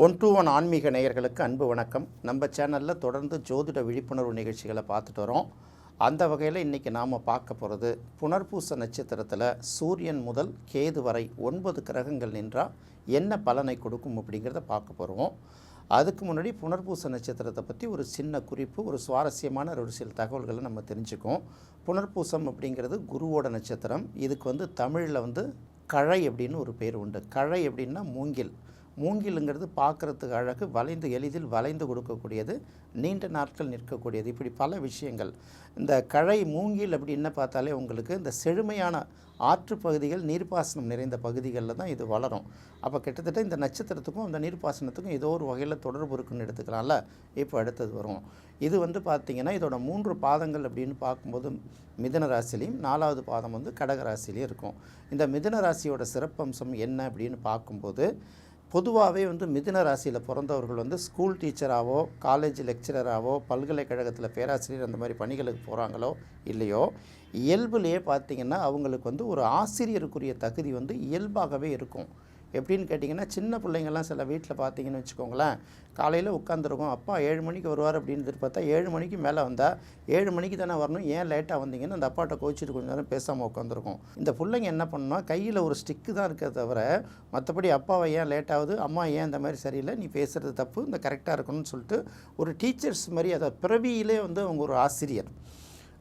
One two one ஆன்மீக நேயர்களுக்கு அன்பு வணக்கம். நம்ம சேனலில் தொடர்ந்து ஜோதிட விழிப்புணர்வு நிகழ்ச்சிகளை பார்த்துட்டு வரோம். அந்த வகையில் இன்றைக்கி நாம் பார்க்க போகிறது புனர்பூச நட்சத்திரத்தில் சூரியன் முதல் கேது வரை ஒன்பது கிரகங்கள் நின்றால் என்ன பலனை கொடுக்கும் அப்படிங்கிறத பார்க்க போகிறோம் அதுக்கு முன்னாடி புனர்பூச நட்சத்திரத்தை பற்றி ஒரு சின்ன குறிப்பு ஒரு சுவாரஸ்யமான ஒரு சில தகவல்களை நம்ம தெரிஞ்சுக்குவோம். புனர்பூசம் அப்படிங்கிறது குருவோட நட்சத்திரம். இதுக்கு வந்து தமிழில் வந்து கழை அப்படின்னு ஒரு பேர் உண்டு. கழை அப்படின்னா மூங்கில். மூங்கிலுங்கிறது பார்க்குறதுக்கு அழகு வளைந்து எளிதில் வளைந்து கொடுக்கக்கூடியது நீண்ட நாட்கள் நிற்கக்கூடியது. இப்படி பல விஷயங்கள். இந்த கழை மூங்கில் அப்படின்னு பார்த்தாலே உங்களுக்கு இந்த செழுமையான ஆற்று பகுதிகள் நீர்ப்பாசனம் நிறைந்த பகுதிகளில் தான் இது வளரும். அப்போ கிட்டத்தட்ட இந்த நட்சத்திரத்துக்கும் இந்த நீர்ப்பாசனத்துக்கும் ஏதோ ஒரு வகையில் தொடர்பு இருக்குன்னு எடுத்துக்கலாம்ல? இப்போ அடுத்தது வரும் இது வந்து பார்த்திங்கன்னா இதோட மூன்று பாதங்கள் அப்படின்னு பார்க்கும்போது மிதன ராசிலையும் நாலாவது பாதம் வந்து கடகராசிலையும் இருக்கும். இந்த மிதன ராசியோட சிறப்பம்சம் என்ன அப்படின்னு பார்க்கும்போது பொதுவாகவே வந்து மிதுன ராசியில் பிறந்தவர்கள் வந்து ஸ்கூல் டீச்சராகவோ காலேஜ் லெக்சரராகவோ பல்கலைக்கழகத்தில் பேராசிரியர் அந்த மாதிரி பணிகளுக்கு போகிறாங்களோ இல்லையோ இயல்புலேயே பார்த்திங்கன்னா அவங்களுக்கு வந்து ஒரு ஆசிரியருக்குரிய தகுதி வந்து இயல்பாகவே இருக்கும். எப்படின்னு கேட்டிங்கன்னா சின்ன பிள்ளைங்கள்லாம் சில வீட்டில் பார்த்தீங்கன்னு வச்சுக்கோங்களேன் காலையில் உட்காந்துருக்கோம். அப்பா ஏழு மணிக்கு வருவார் அப்படின்னு பார்த்தா ஏழு மணிக்கு மேலே வந்தால் ஏழு மணிக்கு தானே வரணும் ஏன் லேட்டாக வந்தீங்கன்னு அந்த அப்பாட்ட கோச்சிட்டு கொஞ்சம் நேரம் பேசாமல் உட்காந்துருக்கும். இந்த பிள்ளைங்க என்ன பண்ணணும்னா கையில் ஒரு ஸ்டிக்கு தான் இருக்கிறத தவிர மற்றபடி அப்பாவை ஏன் லேட்டாகுது அம்மா ஏன் இந்த மாதிரி சரியில்லை நீ பேசுகிறது தப்பு இந்த கரெக்டாக இருக்கணும்னு சொல்லிட்டு ஒரு டீச்சர்ஸ் மாதிரி அதை பிறவியிலே வந்து அவங்க ஒரு ஆசிரியர்.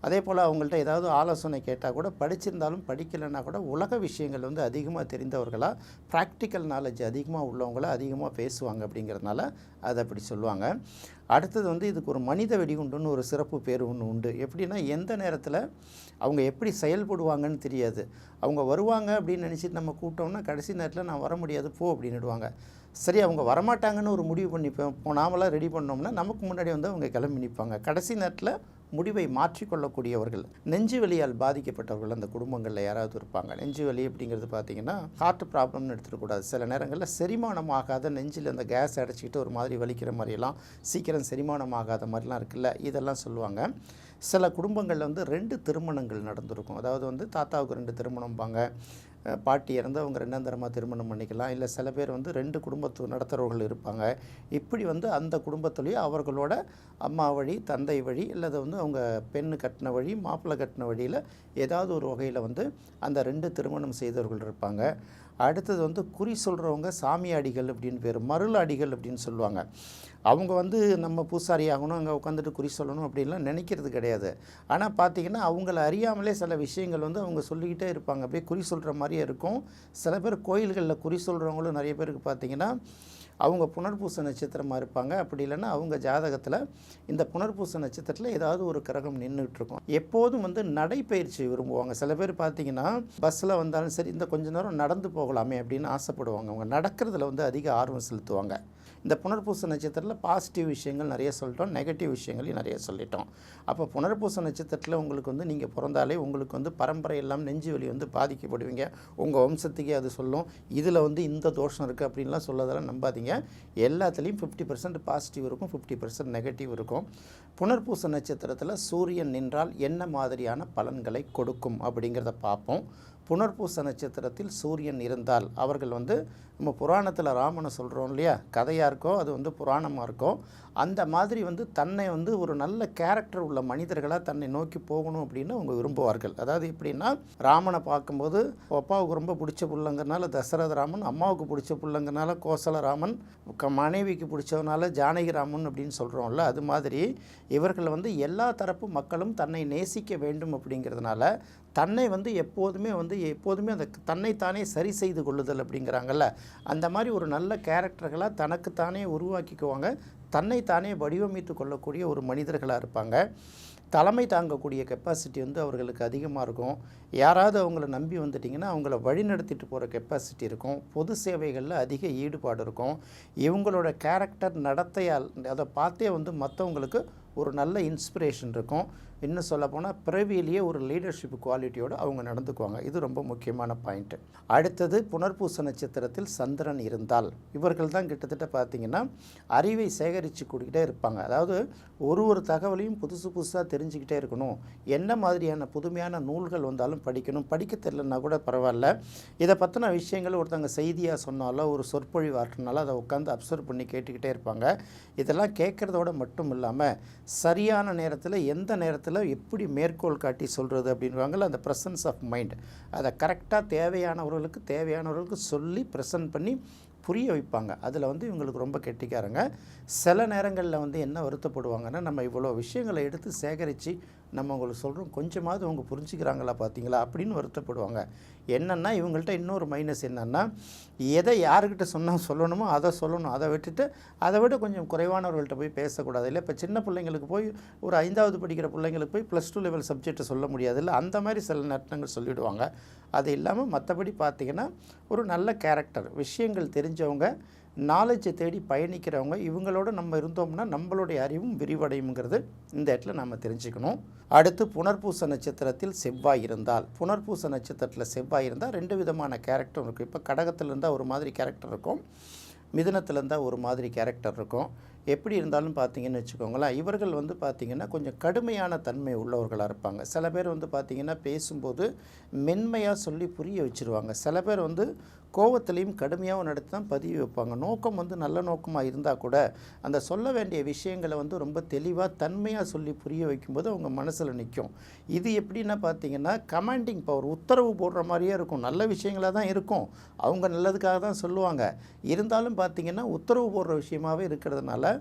அதே போல் அவங்கள்ட்ட ஏதாவது ஆலோசனை கேட்டால் கூட படிச்சிருந்தாலும் படிக்கலைன்னா கூட உலக விஷயங்கள் வந்து அதிகமாக தெரிந்தவர்களாக ப்ராக்டிக்கல் நாலேஜ் அதிகமாக உள்ளவங்கள அதிகமாக பேசுவாங்க அப்படிங்கிறதுனால அதை அப்படி சொல்லுவாங்க. அடுத்தது வந்து இதுக்கு ஒரு மனித வெடிகுண்டுன்னு ஒரு சிறப்பு பேர் ஒன்று உண்டு. எப்படின்னா எந்த நேரத்தில் அவங்க எப்படி செயல்படுவாங்கன்னு தெரியாது. அவங்க வருவாங்க அப்படின்னு நினச்சிட்டு நம்ம கூப்பிட்டோம்னா கடைசி நேரத்தில் நான் வர முடியாது போ அப்படின்னுடுவாங்க. சரி அவங்க வரமாட்டாங்கன்னு ஒரு முடிவு பண்ணி இப்போ ரெடி பண்ணோம்னா நமக்கு முன்னாடி வந்து அவங்க கிளம்பி நிற்பாங்க கடைசி நேரத்தில் முடிவை மாற்றிக்கொள்ளக்கூடியவர்கள் நெஞ்சு வலியால் பாதிக்கப்பட்டவர்கள் அந்த குடும்பங்களில் யாராவது இருப்பாங்க. நெஞ்சு வலி அப்படிங்கிறது பார்த்தீங்கன்னா ஹார்ட் ப்ராப்ளம்னு எடுத்துடக்கூடாது சில நேரங்களில் செரிமானம் ஆகாத நெஞ்சில் அந்த கேஸ் அடைச்சிக்கிட்டு ஒரு மாதிரி வலிக்கிற மாதிரியெல்லாம் சீக்கிரம் செரிமானம் ஆகாத மாதிரிலாம் இருக்குல்ல இதெல்லாம் சொல்லுவாங்க. சில குடும்பங்களில் வந்து ரெண்டு திருமணங்கள் நடந்திருக்கும். அதாவது வந்து தாத்தாவுக்கு ரெண்டு திருமணம்பாங்க. பாட்டி இறந்து அவங்க திருமணம் பண்ணிக்கலாம். இல்லை சில பேர் வந்து ரெண்டு குடும்பத்து நடத்துகிறவர்கள் இருப்பாங்க. இப்படி வந்து அந்த குடும்பத்துலேயே அவர்களோட அம்மா வழி தந்தை வழி இல்லது வந்து அவங்க பெண்ணு கட்டின வழி மாப்பிள்ளை கட்டின வழியில் ஏதாவது ஒரு வகையில் வந்து அந்த ரெண்டு திருமணம் செய்தவர்கள் இருப்பாங்க. அடுத்தது வந்து குறி சொல்கிறவங்க சாமியாடிகள் அப்படின்னு பேர் மருளாடிகள் அப்படின்னு சொல்லுவாங்க. அவங்க வந்து நம்ம பூசாரி ஆகணும் அங்கே உட்காந்துட்டு குறி சொல்லணும் அப்படின்லாம் நினைக்கிறது கிடையாது. ஆனால் பார்த்தீங்கன்னா அவங்கள அறியாமலே சில விஷயங்கள் வந்து அவங்க சொல்லிக்கிட்டே இருப்பாங்க. அப்படியே குறி சொல்கிற மாதிரியே இருக்கும். சில பேர் கோயில்களில் குறி சொல்கிறவங்களும் நிறைய பேருக்கு பார்த்தீங்கன்னா அவங்க புனர்பூச நட்சத்திரமாக இருப்பாங்க. அப்படி இல்லைன்னா அவங்க ஜாதகத்தில் இந்த புனர்பூச நட்சத்திரத்தில் ஏதாவது ஒரு கிரகம் நின்றுட்டு இருக்கும் எப்போதும் வந்து நடைப்பயிற்சி விரும்புவாங்க. சில பேர் பார்த்தீங்கன்னா பஸ்ஸில் வந்தாலும் சரி இந்த கொஞ்ச நேரம் நடந்து போகலாமே அப்படின்னு ஆசைப்படுவாங்க. அவங்க நடக்கிறதுல வந்து அதிக ஆர்வம் செலுத்துவாங்க. இந்த புனர்பூச நட்சத்திரத்தில் பாசிட்டிவ் விஷயங்கள் நிறைய சொல்லிட்டோம் நெகட்டிவ் விஷயங்களையும் நிறைய சொல்லிட்டோம். அப்போ புனர்பூச நட்சத்திரத்தில் உங்களுக்கு வந்து நீங்கள் பிறந்தாலே உங்களுக்கு வந்து பரம்பரை எல்லாம் நெஞ்சு வலி வந்து பாதிக்கப்படுவீங்க. உங்கள் வம்சத்துக்கே அது சொல்லும். இதில் வந்து இந்த தோஷம் இருக்குது அப்படின்லாம் சொல்லதெல்லாம் நம்பாதீங்க. எல்லாத்துலேயும் ஃபிஃப்டி பர்சன்ட் பாசிட்டிவ் இருக்கும் ஃபிஃப்டி பர்சன்ட் நெகட்டிவ் இருக்கும். புனர்பூச நட்சத்திரத்தில் சூரியன் நின்றால் என்ன மாதிரியான பலன்களை கொடுக்கும் அப்படிங்கிறத பார்ப்போம். புனர்பூச நட்சத்திரத்தில் சூரியன் இருந்தால் அவர்கள் வந்து நம்ம புராணத்தில் ராமனை சொல்கிறோம் இல்லையா? கதையாக இருக்கோ அது வந்து புராணமாக இருக்கோ அந்த மாதிரி வந்து தன்னை வந்து ஒரு நல்ல கேரக்டர் உள்ள மனிதர்களாக தன்னை நோக்கி போகணும் அப்படின்னு அவங்க விரும்புவார்கள். அதாவது எப்படின்னா ராமனை பார்க்கும்போது அப்பாவுக்கு ரொம்ப பிடிச்ச பிள்ளைங்கிறனால தசரத ராமன் அம்மாவுக்கு பிடிச்ச பிள்ளைங்கிறனால கோசல ராமன் க- மனைவிக்கு பிடிச்சவனால ஜானகி ராமன் அப்படின்னு சொல்கிறோம்ல அது மாதிரி இவர்கள் வந்து எல்லா தரப்பு மக்களும் தன்னை நேசிக்க வேண்டும் அப்படிங்கிறதுனால தன்னை வந்து எப்போதுமே வந்து எப்போதுமே அந்த தன்னைத்தானே சரி செய்து கொள்ளுதல் அப்படிங்கிறாங்கல்ல. அந்த மாதிரி ஒரு நல்ல கேரக்டர்களாக தனக்குத்தானே உருவாக்கிக்குவாங்க. தன்னைத்தானே வடிவமைத்து கொள்ளக்கூடிய ஒரு மனிதர்களாக இருப்பாங்க. தலைமை தாங்கக்கூடிய கெப்பாசிட்டி வந்து அவர்களுக்கு அதிகமாக இருக்கும். யாராவது அவங்கள நம்பி வந்துட்டிங்கன்னா அவங்கள வழிநடத்திட்டு போகிற கெப்பாசிட்டி இருக்கும். பொது சேவைகளில் அதிக ஈடுபாடு இருக்கும். இவங்களோட கேரக்டர் நடத்தையால் அதை பார்த்தே வந்து மற்றவங்களுக்கு ஒரு நல்ல இன்ஸ்பிரேஷன் இருக்கும். இன்னும் சொல்லப்போனால் பிறவியிலேயே ஒரு லீடர்ஷிப் குவாலிட்டியோடு அவங்க நடந்துக்குவாங்க. இது ரொம்ப முக்கியமான பாயிண்ட்டு அடுத்தது புனர்பூச நட்சத்திரத்தில் சந்திரன் இருந்தால். இவர்கள் தான் கிட்டத்தட்ட பார்த்தீங்கன்னா அறிவை சேகரித்து கொடுக்கிட்டே இருப்பாங்க. அதாவது ஒரு ஒரு தகவலையும் புதுசு புதுசாக தெரிஞ்சுக்கிட்டே இருக்கணும். என்ன மாதிரியான புதுமையான நூல்கள் வந்தாலும் படிக்கணும். படிக்க தெரியலன்னா கூட பரவாயில்ல. இதை பற்றின விஷயங்கள் ஒருத்தவங்க செய்தியாக சொன்னாலோ ஒரு சொற்பொழிவு அதை உட்காந்து அப்சர்வ் பண்ணி கேட்டுக்கிட்டே இருப்பாங்க. இதெல்லாம் கேட்குறதோட மட்டும் இல்லாமல் சரியான நேரத்தில் எந்த நேரத்தில் எப்படி மேற்கோள் காட்டி சொல்கிறது அப்படின்வாங்கள அந்த ப்ரெசன்ஸ் ஆஃப் மைண்ட் அதை கரெக்டாக தேவையானவர்களுக்கு தேவையானவர்களுக்கு சொல்லி ப்ரெசன்ட் பண்ணி புரிய வைப்பாங்க. அதில் வந்து இவங்களுக்கு ரொம்ப கெட்டிக்காரங்க. சில நேரங்களில் வந்து என்ன வருத்தப்படுவாங்கன்னா நம்ம இவ்வளோ விஷயங்களை எடுத்து சேகரித்து நம்ம உங்களுக்கு சொல்கிறோம் கொஞ்சமாவது அவங்க புரிஞ்சுக்கிறாங்களா பார்த்தீங்களா அப்படின்னு வருத்தப்படுவாங்க. என்னென்னா இவங்கள்ட்ட இன்னொரு மைனஸ் என்னென்னா எதை யாருக்கிட்ட சொன்னால் சொல்லணுமோ அதை சொல்லணும். அதை விட்டுட்டு அதை விட கொஞ்சம் குறைவானவர்கள்ட்ட போய் பேசக்கூடாது. இல்லை இப்போ சின்ன பிள்ளைங்களுக்கு போய் ஒரு ஐந்தாவது படிக்கிற பிள்ளைங்களுக்கு போய் ப்ளஸ் டூ லெவல் சப்ஜெக்டை சொல்ல முடியாது. இல்லை அந்த மாதிரி சில நட்டங்கள் சொல்லிவிடுவாங்க அது இல்லாமல் மற்றபடி பார்த்திங்கன்னா ஒரு நல்ல கேரக்டர் விஷயங்கள் தெரிஞ்சவங்க நாலேஜை தேடி பயணிக்கிறவங்க இவங்களோட நம்ம இருந்தோம்னா நம்மளுடைய அறிவும் விரிவடையுங்கிறது இந்த இடத்துல நம்ம தெரிஞ்சுக்கணும். அடுத்து புனர்பூச நட்சத்திரத்தில் செவ்வாய் இருந்தால். புனர்பூச நட்சத்திரத்தில் செவ்வாய் இருந்தால் ரெண்டு விதமான கேரக்டர் இருக்கும். இப்போ கடகத்தில் இருந்தால் ஒரு மாதிரி கேரக்டர் இருக்கும். மிதனத்தில் இருந்தால் ஒரு மாதிரி கேரக்டர் இருக்கும். எப்படி இருந்தாலும் பார்த்தீங்கன்னு வச்சுக்கோங்களேன் இவர்கள் வந்து பார்த்திங்கன்னா கொஞ்சம் கடுமையான தன்மை உள்ளவர்களாக இருப்பாங்க. சில பேர் வந்து பார்த்திங்கன்னா பேசும்போது மென்மையாக சொல்லி புரிய வச்சுருவாங்க. சில பேர் வந்து கோவத்திலையும் கடுமையாகவும் நடத்தி தான் பதிவு வைப்பாங்க. நோக்கம் வந்து நல்ல நோக்கமாக இருந்தால் கூட அந்த சொல்ல வேண்டிய விஷயங்களை வந்து ரொம்ப தெளிவாக தன்மையாக சொல்லி புரிய வைக்கும்போது அவங்க மனசில் நிற்கும் இது எப்படின்னா பார்த்தீங்கன்னா கமாண்டிங் பவர் உத்தரவு போடுற மாதிரியே இருக்கும். நல்ல விஷயங்களாக தான் இருக்கும். அவங்க நல்லதுக்காக தான் சொல்லுவாங்க. இருந்தாலும் பார்த்தீங்கன்னா உத்தரவு போடுற விஷயமாகவே இருக்கிறதுனால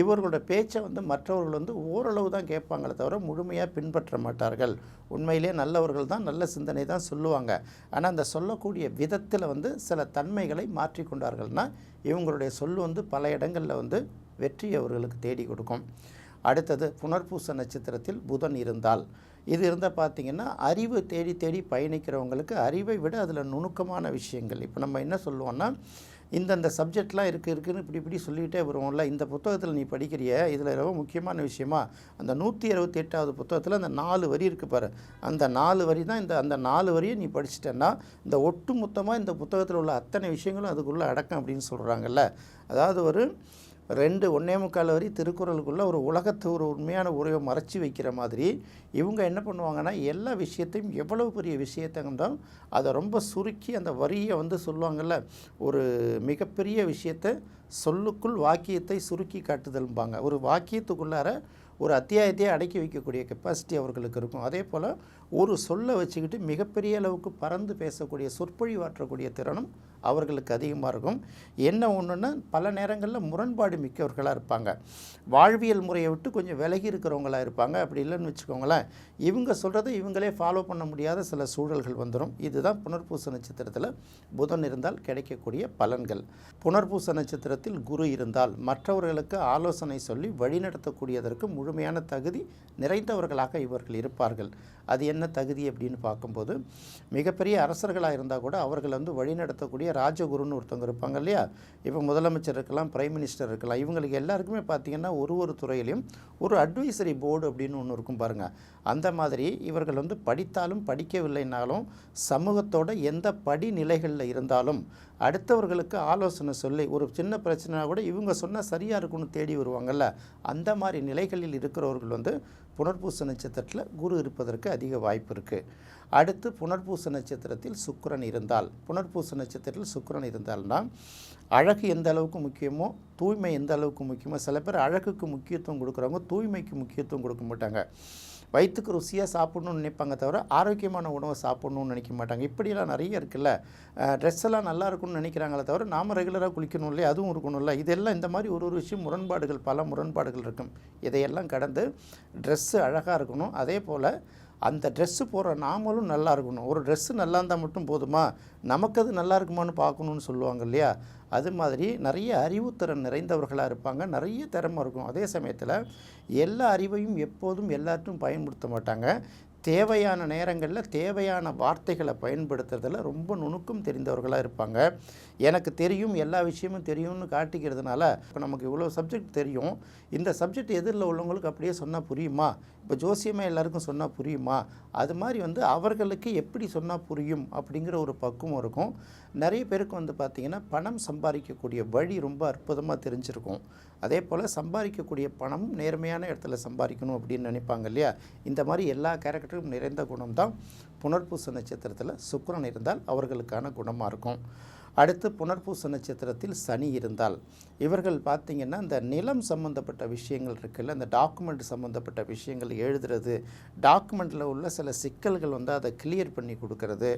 இவர்களோட பேச்சை வந்து மற்றவர்கள் வந்து ஓரளவு தான் கேட்பாங்களே தவிர முழுமையாக பின்பற்ற மாட்டார்கள். உண்மையிலே நல்லவர்கள் தான் நல்ல சிந்தனை தான் சொல்லுவாங்க. ஆனால் அந்த சொல்லக்கூடிய விதத்தில் வந்து சில தன்மைகளை மாற்றிக்கொண்டார்கள்னா இவங்களுடைய சொல் வந்து பல இடங்களில் வந்து வெற்றி அவர்களுக்கு தேடி கொடுக்கும். அடுத்தது புனர்பூச நட்சத்திரத்தில் புதன் இருந்தால். இது இருந்தால் பார்த்தீங்கன்னா அறிவு தேடி தேடி பயணிக்கிறவங்களுக்கு அறிவை விட அதில் நுணுக்கமான விஷயங்கள். இப்போ நம்ம என்ன சொல்லுவோன்னா இந்தந்த சப்ஜெக்ட்லாம் இருக்குது இருக்குதுன்னு இப்படி இப்படி சொல்லிகிட்டே வருவோம்ல. இந்த புத்தகத்தில் நீ படிக்கிறிய இதில் ரொம்ப முக்கியமான விஷயமா அந்த நூற்றி இருபத்தி எட்டாவது புத்தகத்தில் அந்த நாலு வரி இருக்குது பாரு. அந்த நாலு வரி தான் இந்த அந்த நாலு வரியை நீ படிச்சிட்டேன்னா இந்த ஒட்டு மொத்தமாக இந்த புத்தகத்தில் உள்ள அத்தனை விஷயங்களும் அதுக்குள்ளே அடக்கம் அப்படின்னு சொல்கிறாங்கல்ல அதாவது ஒரு ரெண்டு ஒன்னே முக்கால் வரி திருக்குறளுக்குள்ளே ஒரு உலகத்தை ஒரு உண்மையான உறவை மறைச்சி வைக்கிற மாதிரி இவங்க என்ன பண்ணுவாங்கன்னா எல்லா விஷயத்தையும் எவ்வளவு பெரிய விஷயத்தை அதை ரொம்ப சுருக்கி அந்த வரியை வந்து சொல்லுவாங்கள்ல ஒரு மிகப்பெரிய விஷயத்தை சொல்லுக்குள் வாக்கியத்தை சுருக்கி காட்டுதல்பாங்க. ஒரு வாக்கியத்துக்குள்ளார ஒரு அத்தியாயத்தையே அடக்கி வைக்கக்கூடிய கெப்பாசிட்டி அவர்களுக்கு இருக்கும். அதே போல் ஒரு சொல்லை வச்சுக்கிட்டு மிகப்பெரிய அளவுக்கு பறந்து பேசக்கூடிய சொற்பொழிவாற்றக்கூடிய திறனும் அவர்களுக்கு அதிகமாக இருக்கும். என்ன ஒன்றுன்னா பல நேரங்களில் முரண்பாடு மிக்கவர்களாக இருப்பாங்க. வாழ்வியல் முறையை விட்டு கொஞ்சம் விலகி இருக்கிறவங்களா இருப்பாங்க. அப்படி இல்லைன்னு வச்சுக்கோங்களேன் இவங்க சொல்கிறத இவங்களே ஃபாலோ பண்ண முடியாத சில சூழல்கள் வந்துடும். இதுதான் புனர்பூச நட்சத்திரத்தில் புதன் இருந்தால் கிடைக்கக்கூடிய பலன்கள். புனர்பூச நட்சத்திரத்தில் குரு இருந்தால் மற்றவர்களுக்கு ஆலோசனை சொல்லி வழிநடத்தக்கூடியதற்கு முழுமையான தகுதி நிறைந்தவர்களாக இவர்கள் இருப்பார்கள். அது என்ன தகுதி அப்படின்னு பார்க்கும்போது மிகப்பெரிய அரசர்களாக இருந்தால் கூட அவர்கள் வந்து வழிநடத்தக்கூடிய ராஜகுருன்னு ஒருத்தவங்க இருப்பாங்க இல்லையா? இப்போ முதலமைச்சர் இருக்கலாம் பிரைம் மினிஸ்டர் இருக்கலாம். இவங்களுக்கு எல்லாருக்குமே பார்த்திங்கன்னா ஒரு ஒரு துறையிலையும் ஒரு அட்வைசரி போர்டு அப்படின்னு ஒன்று இருக்கும் பாருங்கள் அந்த மாதிரி இவர்கள் வந்து படித்தாலும் படிக்கவில்லைனாலும் சமூகத்தோட எந்த படிநிலைகளில் இருந்தாலும் அடுத்தவர்களுக்கு ஆலோசனை சொல்லி ஒரு சின்ன பிரச்சனைனா கூட இவங்க சொன்னால் சரியாக இருக்கும்னு தேடி வருவாங்கல்ல. அந்த மாதிரி நிலைகளில் இருக்கிறவர்கள் வந்து புனர்பூச நட்சத்திரத்தில் குரு இருப்பதற்கு அதிக வாய்ப்பு இருக்குது அடுத்து புனர்பூச நட்சத்திரத்தில் சுக்கரன் இருந்தால் புனர்பூச நட்சத்திரத்தில் சுக்கரன் இருந்தால்னா அழகு எந்த அளவுக்கு முக்கியமோ தூய்மை எந்த அளவுக்கு முக்கியமோ சில பேர் அழகுக்கு முக்கியத்துவம் கொடுக்குறவங்க தூய்மைக்கு முக்கியத்துவம் கொடுக்க மாட்டாங்க. வயிற்றுக்கு ருசியாக சாப்பிட்ணுன்னு நினைப்பாங்க தவிர ஆரோக்கியமான உணவை சாப்பிட்ணுன்னு நினைக்க மாட்டாங்க. இப்படியெல்லாம் நிறைய இருக்குல்ல. ட்ரெஸ் எல்லாம் நல்லா இருக்கும்னு நினைக்கிறாங்களே தவிர நாம் ரெகுலராக குளிக்கணும் இல்லையா? அதுவும் இருக்கணும்ல. இதெல்லாம் இந்த மாதிரி ஒரு ஒரு விஷயம் முரண்பாடுகள் பல முரண்பாடுகள் இருக்கும். இதையெல்லாம் கடந்து ட்ரெஸ்ஸு அழகாக இருக்கணும். அதே போல் அந்த ட்ரெஸ்ஸு போடுற நாமளும் நல்லா இருக்கணும். ஒரு ட்ரெஸ்ஸு நல்லா இருந்தால் மட்டும் போதுமா? நமக்கு அது நல்லா இருக்குமான்னு பார்க்கணுன்னு சொல்லுவாங்க இல்லையா? அது மாதிரி நிறைய அறிவுத்திறன் நிறைந்தவர்களாக இருப்பாங்க. நிறைய திறமை இருக்கும். அதே சமயத்தில் எல்லா அறிவையும் எப்போதும் எல்லாருக்கும் பயன்படுத்த மாட்டாங்க. தேவையான நேரங்களில் தேவையான வார்த்தைகளை பயன்படுத்துறதில் ரொம்ப நுணுக்கம் தெரிந்தவர்களாக இருப்பாங்க. எனக்கு தெரியும் எல்லா விஷயமும் தெரியும்னு காட்டிக்கிறதுனால இப்போ நமக்கு இவ்வளோ சப்ஜெக்ட் தெரியும். இந்த சப்ஜெக்ட் எதிரில் உள்ளவங்களுக்கு அப்படியே சொன்னால் புரியுமா? இப்போ ஜோசியமே எல்லாருக்கும் சொன்னால் புரியுமா? அது மாதிரி வந்து அவர்களுக்கு எப்படி சொன்னால் புரியும் அப்படிங்கிற ஒரு பக்குவம் இருக்கும். நிறைய பேருக்கு வந்து பார்த்திங்கன்னா பணம் சம்பாதிக்கக்கூடிய வழி ரொம்ப அற்புதமாக தெரிஞ்சிருக்கும். அதே போல் சம்பாதிக்கக்கூடிய பணம் நேர்மையான இடத்துல சம்பாதிக்கணும் அப்படின்னு நினைப்பாங்க இல்லையா? இந்த மாதிரி எல்லா கேரக்டரும் நிறைந்த குணம் தான் புனர்பூச நட்சத்திரத்தில் சுக்கரன் இருந்தால் அவர்களுக்கான குணமாக இருக்கும். அடுத்து புனர்பூச நட்சத்திரத்தில் சனி இருந்தால். இவர்கள் பார்த்திங்கன்னா இந்த நிலம் சம்மந்தப்பட்ட விஷயங்கள் இருக்குல்ல இந்த டாக்குமெண்ட் சம்மந்தப்பட்ட விஷயங்கள் எழுதுறது டாக்குமெண்ட்டில் உள்ள சில சிக்கல்கள் வந்து அதை கிளியர் பண்ணி கொடுக்கறது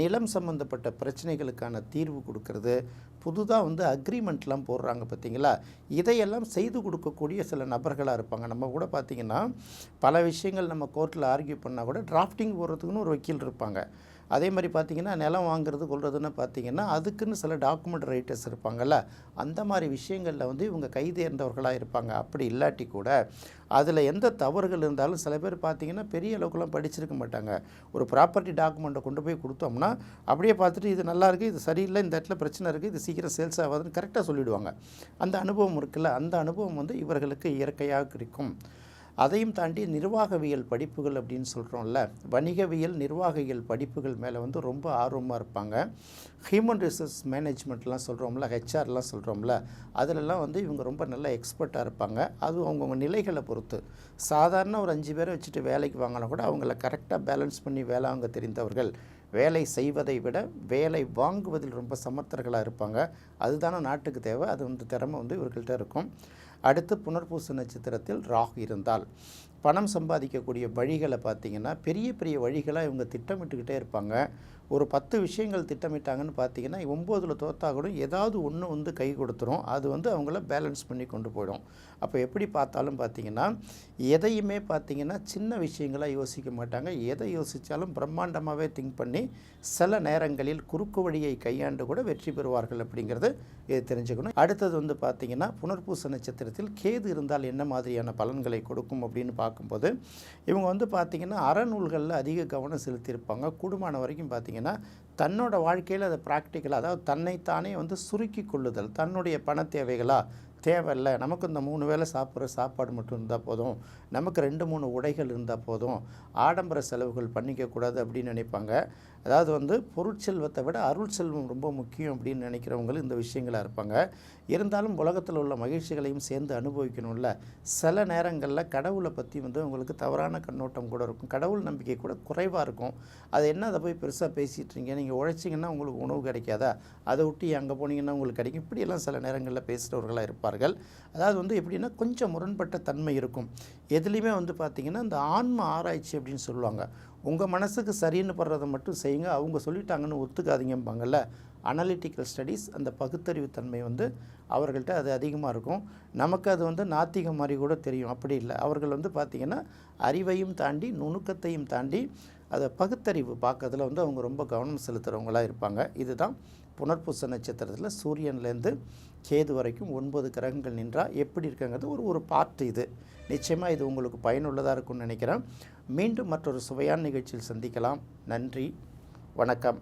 நிலம் சம்மந்தப்பட்ட பிரச்சனைகளுக்கான தீர்வு கொடுக்கறது புதுதாக வந்து அக்ரிமெண்ட்லாம் போடுறாங்க பார்த்தீங்களா? இதையெல்லாம் செய்து கொடுக்கக்கூடிய சில நபர்களாக இருப்பாங்க. நம்ம கூட பார்த்திங்கன்னா பல விஷயங்கள் நம்ம கோர்ட்டில் ஆர்கியூ பண்ணால் கூட டிராஃப்டிங் போடுறதுக்குன்னு ஒரு வக்கீல் இருப்பாங்க. அதே மாதிரி பார்த்திங்கன்னா நிலம் வாங்குறது கொள்றதுன்னு பார்த்திங்கன்னா அதுக்குன்னு சில டாக்குமெண்ட் ரைட்டர்ஸ் இருப்பாங்கல்ல அந்த மாதிரி விஷயங்களில் வந்து இவங்க கைதேர்ந்தவர்களாக இருப்பாங்க. அப்படி இல்லாட்டி கூட அதில் எந்த தவறுகள் இருந்தாலும் சில பேர் பார்த்திங்கன்னா பெரிய அளவுக்குலாம் படிச்சிருக்க மாட்டாங்க. ஒரு ப்ராப்பர்ட்டி டாக்குமெண்ட்டை கொண்டு போய் கொடுத்தோம்னா அப்படியே பார்த்துட்டு இது நல்லா இருக்குது இது சரியில்லை இந்த இடத்துல பிரச்சனை இருக்குது இது சீக்கிரம் சேல்ஸ் ஆகாதுன்னு கரெக்டாக சொல்லிவிடுவாங்க அந்த அனுபவம் இருக்குல்ல அந்த அனுபவம் வந்து இவர்களுக்கு இயற்கையாக கிடைக்கும். அதையும் தாண்டி நிர்வாகவியல் படிப்புகள் அப்படின்னு சொல்கிறோம்ல வணிகவியல் நிர்வாகவியல் படிப்புகள் மேலே வந்து ரொம்ப ஆர்வமாக இருப்பாங்க. ஹியூமன் ரிசோர்ஸ் மேனேஜ்மெண்ட்லாம் சொல்கிறோம்ல ஹெச்ஆர்லாம் சொல்கிறோம்ல அதிலெல்லாம் வந்து இவங்க ரொம்ப நல்ல எக்ஸ்பர்ட்டாக இருப்பாங்க. அது அவங்கவுங்க நிலைகளை பொறுத்து. சாதாரண ஒரு அஞ்சு பேரை வச்சுட்டு வேலைக்கு வாங்கினா கூட அவங்கள கரெக்டாக பேலன்ஸ் பண்ணி வேலை அவங்க தெரிந்தவர்கள். வேலை செய்வதை விட வேலை வாங்குவதில் ரொம்ப சமர்த்தர்களாக இருப்பாங்க. அதுதானே நாட்டுக்கு தேவை. அது வந்து திறமை வந்து இவர்கள்ட்ட இருக்கும். அடுத்து புனர்பூச நட்சத்திரத்தில் ராகு இருந்தால். பணம் சம்பாதிக்கக்கூடிய வழிகளை பார்த்திங்கன்னா பெரிய பெரிய வழிகளாக இவங்க திட்டமிட்டுக்கிட்டே இருப்பாங்க. ஒரு பத்து விஷயங்கள் திட்டமிட்டாங்கன்னு பார்த்தீங்கன்னா ஒம்போதில் தோத்தா கூட ஏதாவது ஒன்று வந்து கை கொடுத்துரும். அது வந்து அவங்கள பேலன்ஸ் பண்ணி கொண்டு போயிடும். அப்போ எப்படி பார்த்தாலும் பார்த்தீங்கன்னா எதையுமே பார்த்தீங்கன்னா சின்ன விஷயங்களாக யோசிக்க மாட்டாங்க. எதை யோசித்தாலும் பிரம்மாண்டமாகவே திங்க் பண்ணி சில நேரங்களில் குறுக்கு வழியை கையாண்டு கூட வெற்றி பெறுவார்கள் அப்படிங்கிறது இது தெரிஞ்சுக்கணும். அடுத்தது வந்து பார்த்திங்கன்னா புனர்பூச நட்சத்திரத்தில் கேது இருந்தால் என்ன மாதிரியான பலன்களை கொடுக்கும் அப்படின்னு பார்க்கும்போது இவங்க வந்து பார்த்திங்கன்னா அறநூல்களில் அதிக கவனம் செலுத்தியிருப்பாங்க. கூடுமான வரைக்கும் பார்த்திங்கன்னா தன்னோட வாழ்க்கையில் அதை ப்ராக்டிக்கலாக அதாவது தன்னைத்தானே வந்து சுருக்கி கொள்ளுதல் தன்னுடைய பண தேவைகளாக தேவையில்லை. நமக்கு இந்த மூணு வேளை சாப்பிட்ற சாப்பாடு மட்டும் இருந்தால் போதும். நமக்கு ரெண்டு மூணு உடைகள் இருந்தால் போதும். ஆடம்பர செலவுகள் பண்ணிக்கக்கூடாது அப்படின்னு நினைப்பாங்க. அதாவது வந்து பொருட்செல்வத்தை விட அருள் செல்வம் ரொம்ப முக்கியம் அப்படின்னு நினைக்கிறவங்களும் இந்த விஷயங்களாக இருப்பாங்க. இருந்தாலும் உலகத்தில் உள்ள மகிழ்ச்சிகளையும் சேர்ந்து அனுபவிக்கணும்ல. சில நேரங்களில் கடவுளை பற்றி வந்து உங்களுக்கு தவறான கண்ணோட்டம் கூட இருக்கும். கடவுள் நம்பிக்கை கூட குறைவாக இருக்கும். அது என்ன? அதை போய் பெருசாக பேசிகிட்டு இருக்கீங்க. நீங்கள் உழைச்சிங்கன்னா உங்களுக்கு உணவு கிடைக்காதா? அதை விட்டு அங்கே போனீங்கன்னா உங்களுக்கு கிடைக்கும். இப்படியெல்லாம் சில நேரங்களில் பேசுகிறவர்களாக இருப்பார்கள் அதாவது வந்து எப்படின்னா கொஞ்சம் முரண்பட்ட தன்மை இருக்கும். எதுலேயுமே வந்து பார்த்திங்கன்னா இந்த ஆன்ம ஆராய்ச்சி அப்படின்னு சொல்லுவாங்க. உங்கள் மனசுக்கு சரின்னு படுறதை மட்டும் செய்யுங்க. அவங்க சொல்லிட்டாங்கன்னு ஒத்துக்காதீங்கம்பாங்கல்ல. அனலிட்டிக்கல் ஸ்டடீஸ் அந்த பகுத்தறிவு தன்மை வந்து அவர்கள்ட்ட அது அதிகமாக இருக்கும். நமக்கு அது வந்து நாத்திகம் மாதிரி கூட தெரியும். அப்படி இல்லை. அவர்கள் வந்து பார்த்திங்கன்னா அறிவையும் தாண்டி நுணுக்கத்தையும் தாண்டி அதை பகுத்தறிவு பார்க்கறதுல வந்து அவங்க ரொம்ப கவனம் செலுத்துகிறவங்களாக இருப்பாங்க. இதுதான் புனர்பூச நட்சத்திரத்தில் சூரியன்லேருந்து கேது வரைக்கும் ஒன்பது கிரகங்கள் நின்றால் எப்படி இருக்குங்கிறது ஒரு ஒரு பார்ட் இது. நிச்சயமாக இது உங்களுக்கு பயனுள்ளதாக இருக்கும்னு நினைக்கிறேன். மீண்டும் மற்றொரு சுவையான நிகழ்ச்சியில் சந்திக்கலாம். நன்றி. வணக்கம்.